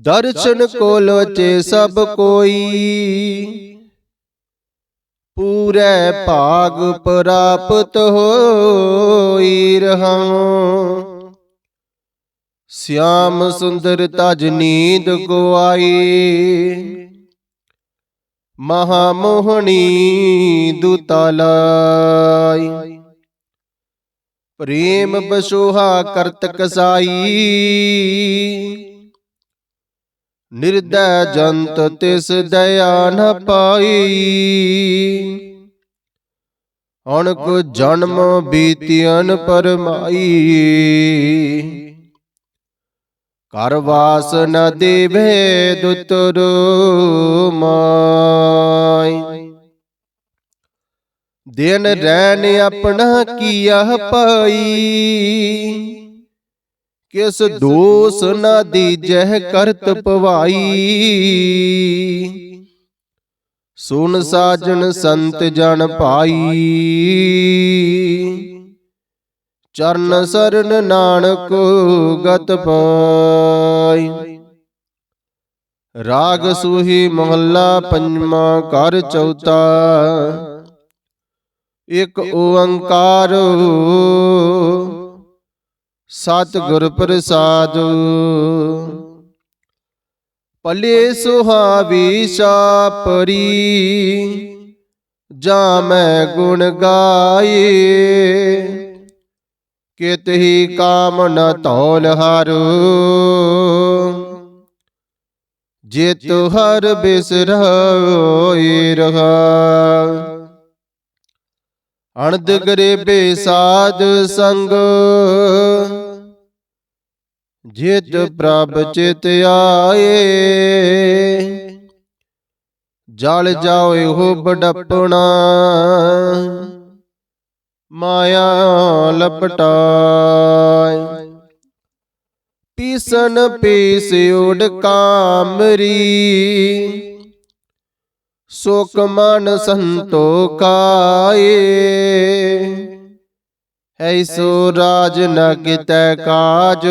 ਦਰਸ਼ਨ ਕੋ ਲੋਚੇ ਸਭ ਕੋਈ। ਪੂਰੇ ਭਾਗ ਪ੍ਰਾਪਤ ਹੋਈ ਰਹਾਉ। ਸਿਆਮ ਸੁੰਦਰ ਤਜ ਨੀਂਦ ਗਵਾਈ। ਮਹਾ ਮੋਹਣੀ ਦੁਤਲਾਈ ਪ੍ਰੇਮ ਬਸੋਹਾ ਕਰਤ ਕਸਾਈ ਨਿਰਦੈ ਜੰਤ ਤਿਸ ਦਇਆ ਨ ਪਾਈ। ਅਣਕ ਜਨਮ ਬੀਤਿਅਨ ਪਰਮਾਈ। ਕਰ ਵਾਸ ਨ ਦੇਵੇ ਦੁਤਰ ਮਾਈ। ਦਿਨ ਰਹਿਣ ਆਪਣਾ ਕੀਆ ਪਾਈ। ਕਿਸ ਦੋਸ ਨ ਦੀਜਹਿ ਕਰਤ ਪਵਾਈ? ਸੁਨ ਸਾਜਣ ਸੰਤ ਜਨ ਭਾਈ। ਚਰਨ ਸਰਨ ਨਾਨਕ ਗਤ ਪਾਈ। ਰਾਗ ਸੁਹੀ ਮਹੱਲਾ ਪੰਜਵਾਂ ਘਰ ਚੌਥਾ। ਇਕ ਓੰਕਾਰ। ਸਤਿਗੁਰ ਪ੍ਰਸਾਦ। ਪਲੇ ਸੁਹਾਵੀ ਸਾਪਰੀ ਜਾ ਮੈਂ ਗੁਣ ਗਾਏ। ਕਿਤਹੀ ਕਾਮ ਨ ਧੌਲ ਹਰੁ। ਜਿਤ ਹਰ ਬਿਸਰੋਈ ਰਹਾ। ਅਣਦ ਗਰੀਬੇ ਸਾਧ ਸੰਗ। ਜਿਤ ਪ੍ਰਭ ਚਿਤ ਆਏ। ਜਲ ਜਾਏ ਹੋ ਬਡਪਣਾ ਮਾਇਆ ਲਪਟਾਏ ਪੀਸਨ ਪੀਸ ਉਡ ਕਾਮਰੀ। ਸੁਖ ਮਨ ਸੰਤੋਖਾਏ ਐਸੋ ਰਾਜ ਨ ਕਿਤੈ ਕਾਜ।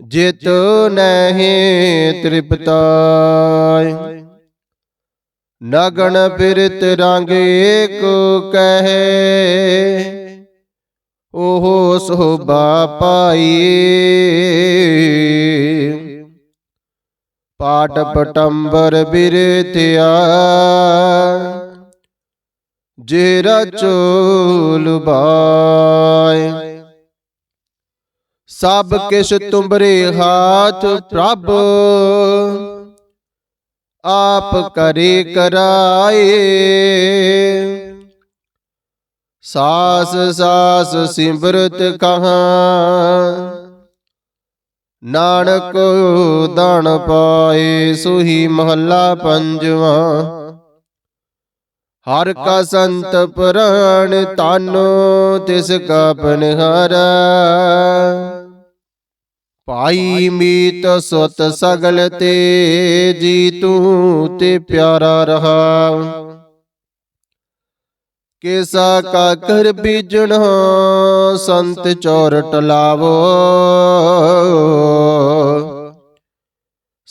ਜਿਤ ਨਹਿ ਤ੍ਰਿਪਤਾਇ ਨਗਣ ਫਿਰਤ ਰੰਗ ਏਕ ਕਹੇ। ਉਹ ਸੋਭਾ ਪਾਈ ਪਾਟ ਪਟੰਬਰ ਬਿਰਤਿਆ। ਜੇਰਾ ਰਚੋਲ ਬਾਏ। ਸਭ ਕਿਛ ਤੁਮਰੇ ਹਾਥ ਪ੍ਰਭ। ਆਪ ਕਰੇ ਕਰਾਏ। ਸਾਸ ਸਾਸ ਸਿਮਰਤ ਕਹਾਂ। ਨਾਨਕ ਦਾਨ ਪਾਏ ਸੁਹੀ ਮਹੱਲਾ ਪੰਜਵਾਂ। ਹਰ ਕਾ ਸੰਤ ਪ੍ਰਾਣ ਤਾਨੋ ਤਿਸ ਕਾ ਪਨਹਾਰਾ। ਭਾਈ ਮੀਤ ਸੁਤ ਸਗਲ ਤੇ ਜੀ ਤੂੰ ਤੇ ਪਿਆਰਾ ਰਹਾ। ਕੇਸਾ ਕਾ ਕਰ ਬੀਜਣਾ, ਸੰਤ ਚੋਰ ਲਾਵੋ।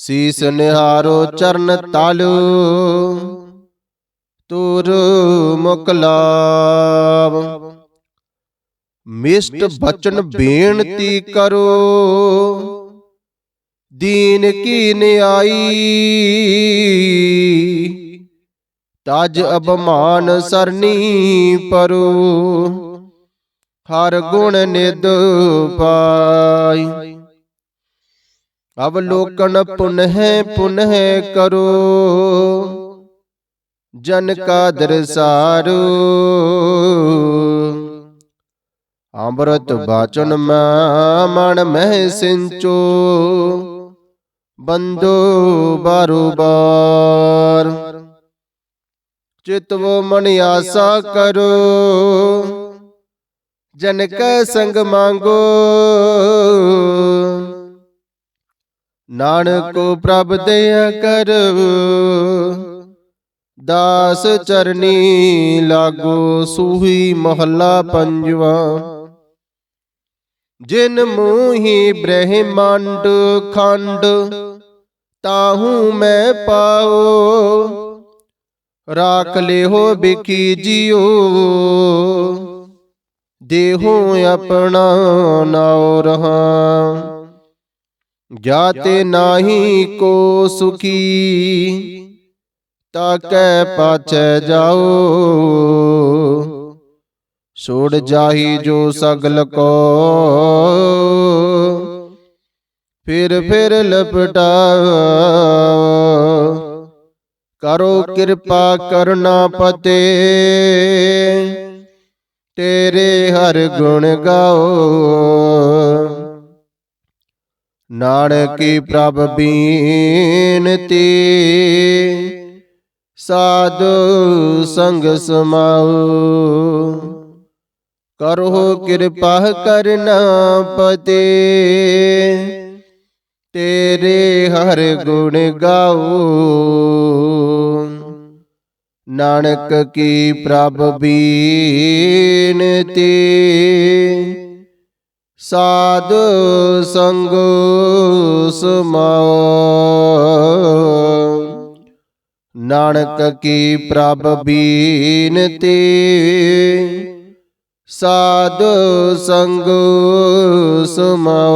ਸੀਸ ਨਿਹਾਰੋ ਚਰਨ ਤਾਲੂ। ਤੁਰ ਮੁਕਲਾਵ ਮਿਸ਼ਟ ਬਚਨ ਬੇਨਤੀ ਕਰੋ। ਦੀਨ ਕੀ ਨਿਆਈ। ਤਜ ਅਬਮਾਨ ਸਰਨੀ ਪਰੋ। ਹਰ ਗੁਣ ਨਿਦ ਪਾਈ। ਅਵਲੋਕਨ ਪੁਨਹਿ ਪੁਨਹਿ ਕਰੋ। ਜਨ ਕਾ ਦਰਸਾਰੂ ਅੰਮ੍ਰਿਤ ਬਾਚਨ ਮੈਂ ਮਨ ਮਹਿ ਸਿੰਚੋ। ਬੰਦੋ ਬਾਰੂ ਬਾਰ। ਚਿਤਵ ਮਨ ਆਸਾ ਕਰੋ। ਜਨ ਕੈ ਸੰਗ ਮੰਗੋ। ਨਾਨਕ ਪ੍ਰਭ ਦਇਆ ਕਰੋ। ਦਾਸ ਚਰਨੀ ਲਾਗੋ ਸੂਹੀ ਮਹੱਲਾ ਪੰਜਵਾ। ਜਿਨ ਮੂਹੀ ਬ੍ਰਹਿਮੰਡ ਖੰਡ, ਤਾਹੂ ਮੈਂ ਪਾਓ। ਰਾਖ ਲਿਓ ਬਿਕੀ ਜਿਉ। ਦੇਹੋ ਆਪਣਾ ਨਾਉ ਰਹਾ। ਜਾਤੇ ਨਾਹੀ ਕੋ ਸੁਖੀ ਤਾਕੈ ਪਾਛੈ ਜਾਓ। ਛੋੜ ਜਾਹੀ ਜੋ ਸਗਲ ਕੋ। ਫਿਰ ਫਿਰ ਲਪਟਾ ਕਰੋ ਕਿਰਪਾ ਕਰਨਾ ਪਤੇ। ਤੇਰੇ ਹਰ ਗੁਣ ਗਾਓ। ਨਾਨਕੀ ਪ੍ਰਭ ਬੀਨਤੀ? ਸਾਧੂ ਸੰਗ ਸਮਾਉ ਕਰੋ ਕਿਰਪਾ ਕਰਨਾ ਪਤੇ। ਤੇਰੇ ਹਰ ਗੁਣ ਗਾਓ ਨਾਨਕ ਕੀ ਪ੍ਰਭ ਬੀਨਤੀ? ਸਾਧ ਸੰਗ ਸਮਾਉ ਨਾਨਕ ਕੀ ਪ੍ਰਭ ਬੀਨਤੀ ਸਾਧ ਸੰਗ ਸਮਾਉ